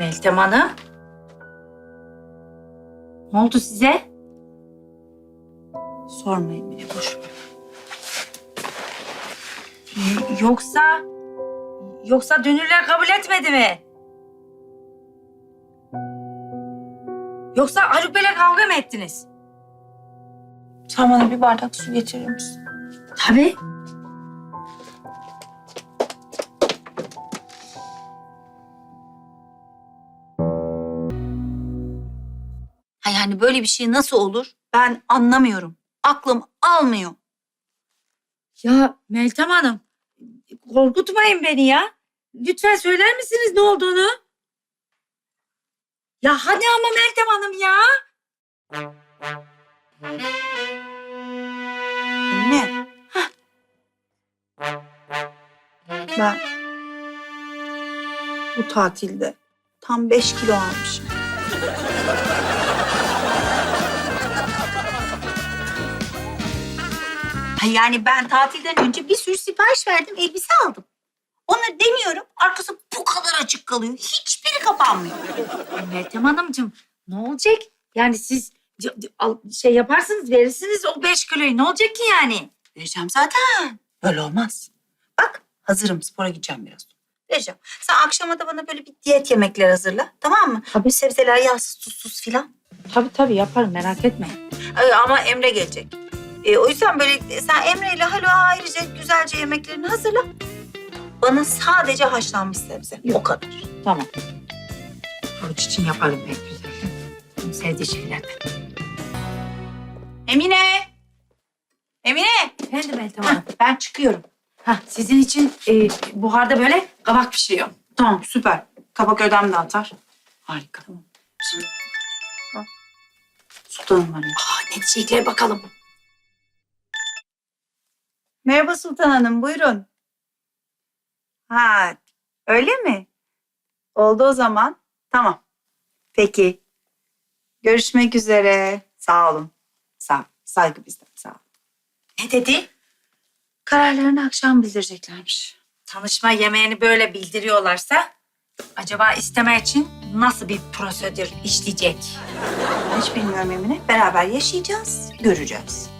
Meltem Hanım. Ne oldu size? Sormayın beni boş. Y- Yoksa... Yoksa dünürler kabul etmedi mi? Yoksa Haluk Bey'le kavga mı ettiniz? Sen bana bir bardak su getirir misin? Tabii. Yani böyle bir şey nasıl olur? Ben anlamıyorum. Aklım almıyor. Ya Meltem Hanım, korkutmayın beni ya. Lütfen söyler misiniz ne olduğunu? Ya hadi ama Meltem Hanım ya. Ne? Ben bu tatilde tam beş kilo almışım. Yani ben tatilden önce bir sürü sipariş verdim, elbise aldım. Onları deniyorum, arkası bu kadar açık kalıyor. Hiçbiri kapanmıyor. Meltem Hanımcığım ne olacak? Yani siz şey yaparsınız verirsiniz o beş kiloyu ne olacak ki yani? Vereceğim zaten. Böyle olmaz. Bak hazırım spora gideceğim biraz. Vereceğim. Sen akşama da bana böyle bir diyet yemekler hazırla. Tamam mı? Tabii. Sebzeler yağsız tuzsuz filan. Tabii tabii yaparım merak. Ay, ama Emre gelecek. E, o yüzden böyle sen Emre ile Halo ayrıca güzelce yemeklerini hazırla. Bana sadece haşlanmış sebze. O kadar. Tamam. Havuç için yaparım pek güzel. Sevdiği şeylerden. Emine! Emine! Efendim Meltem Hanım ben çıkıyorum. Hah, sizin için e, buharda böyle kabak pişiriyor. Tamam süper. Kabak ödem de atar. Harika. Tamam. Şimdi... Sultanım var. Aa, ne diyecekler bakalım. Merhaba Sultan Hanım, buyurun. Ha, öyle mi? Oldu o zaman. Tamam. Peki. Görüşmek üzere. Sağ olun. Sağ Saygı bizden. Sağ olun. Ne dedi? Kararlarını akşam bildireceklermiş. Tanışma yemeğini böyle bildiriyorlarsa acaba isteme için nasıl bir prosedür işleyecek? Hiç bilmiyorum Emine. Beraber yaşayacağız, göreceğiz.